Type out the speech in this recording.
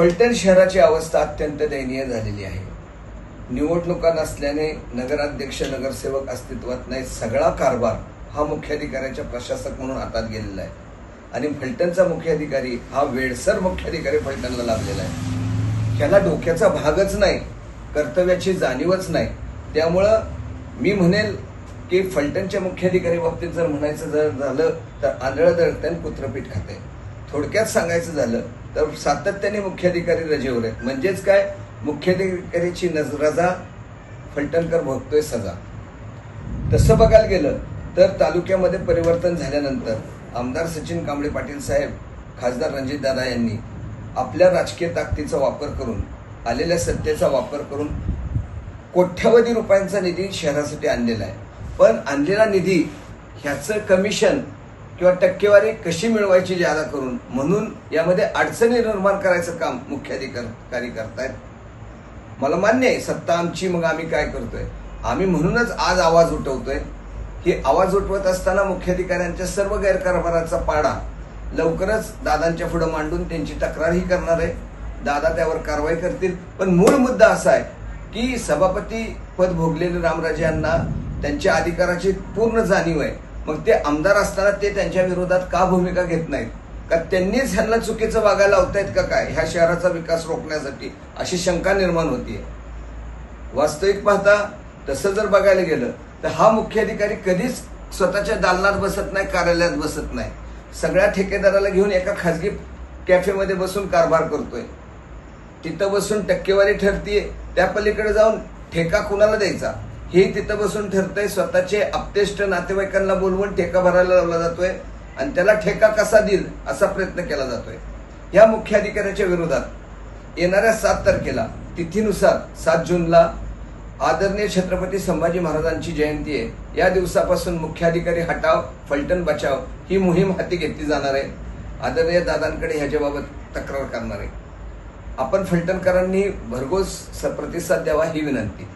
फलटण शहराची अवस्था अत्यंत दयनीय झालेली आहे. निवडणुका नसल्याने नगराध्यक्ष नगरसेवक अस्तित्वात नाही सगळा कारभार हा मुख्याधिकाऱ्याच्या प्रशासक म्हणून हातात गेलेला आहे. आणि फलटणचा मुख्याधिकारी हा वेडसर मुख्याधिकारी फलटणला लाभलेला आहे. ह्याला डोक्याचा भागच नाही कर्तव्याची जाणीवच नाही. त्यामुळं मी म्हणेल की फलटणच्या मुख्याधिकारी बाबतीत जर म्हणायचं जर झालं तर आंधळं आणि कुत्रपीठ खाते. थोडक्यात सांगायचं झालं तर सातत्याने मुख्याधिकारी रजेवर आहेत. म्हणजेच काय? मुख्याधिकारीची नज रजा फलटणकर भोगतोय सजा. तसं बघायला गेलं तर तालुक्यामध्ये परिवर्तन झाल्यानंतर आमदार सचिन कांबळे पाटील साहेब खासदार रणजितदादा यांनी आपल्या राजकीय ताकदीचा वापर करून आलेल्या सत्तेचा वापर करून कोट्यावधी रुपयांचा निधी शहरासाठी आणलेला आहे. पण आणलेला निधी ह्याचं कमिशन किंवा टक्केवारी कशी मिळवायची ज्यादा करून म्हणून यामध्ये अडचणी निर्माण करायचं काम मुख्याधिकारी करतायत मला मान्य आहे सत्ता आमची मग आम्ही काय करतोय? आम्ही म्हणूनच आज आवाज उठवतोय की आवाज उठवत असताना मुख्याधिकाऱ्यांच्या सर्व गैरकारभाराचा पाडा. लवकरच दादांच्या पुढे मांडून त्यांची तक्रारही करणार आहे. दादा त्यावर कारवाई करतील. पण मूळ मुद्दा असा आहे की सभापती पद भोगलेले रामराजे यांना त्यांच्या अधिकाराची पूर्ण जाणीव आहे. मग ते आमदार असताना ते त्यांच्या विरोधात का भूमिका घेत नाहीत? का त्यांनीच ह्यांना चुकीचं वागायला लावतायत का काय? ह्या शहराचा विकास रोखण्यासाठी अशी शंका निर्माण होतीये. वास्तविक पाहता तसं जर बघायला गेलं तर हा मुख्याधिकारी कधीच स्वतःच्या दालनात बसत नाही कार्यालयात बसत नाही. सगळ्या ठेकेदाराला घेऊन एका खाजगी कॅफेमध्ये बसून कारभार करतोय. तिथं बसून टक्केवारी ठरतीये त्या पलीकडे जाऊन ठेका कुणाला द्यायचा? हे तिथं बसून ठरतंय स्वतःचे अपतेष्ट नातेवाईकांना बोलवून ठेका भरायला लावला जातोय आणि त्याला ठेका कसा देईल असा प्रयत्न केला जातोय. या मुख्याधिकाऱ्याच्या विरोधात येणाऱ्या सात तारखेला तिथीनुसार सात जूनला आदरणीय छत्रपती संभाजी महाराजांची जयंती आहे. या दिवसापासून मुख्याधिकारी हटाव फलटण बचाव ही मोहीम हाती घेतली जाणार आहे. आदरणीय दादांकडे ह्याच्याबाबत तक्रार करणार आहे. आपण फलटणकरांनी भरघोस स- प्रतिसाद द्यावा ही विनंती.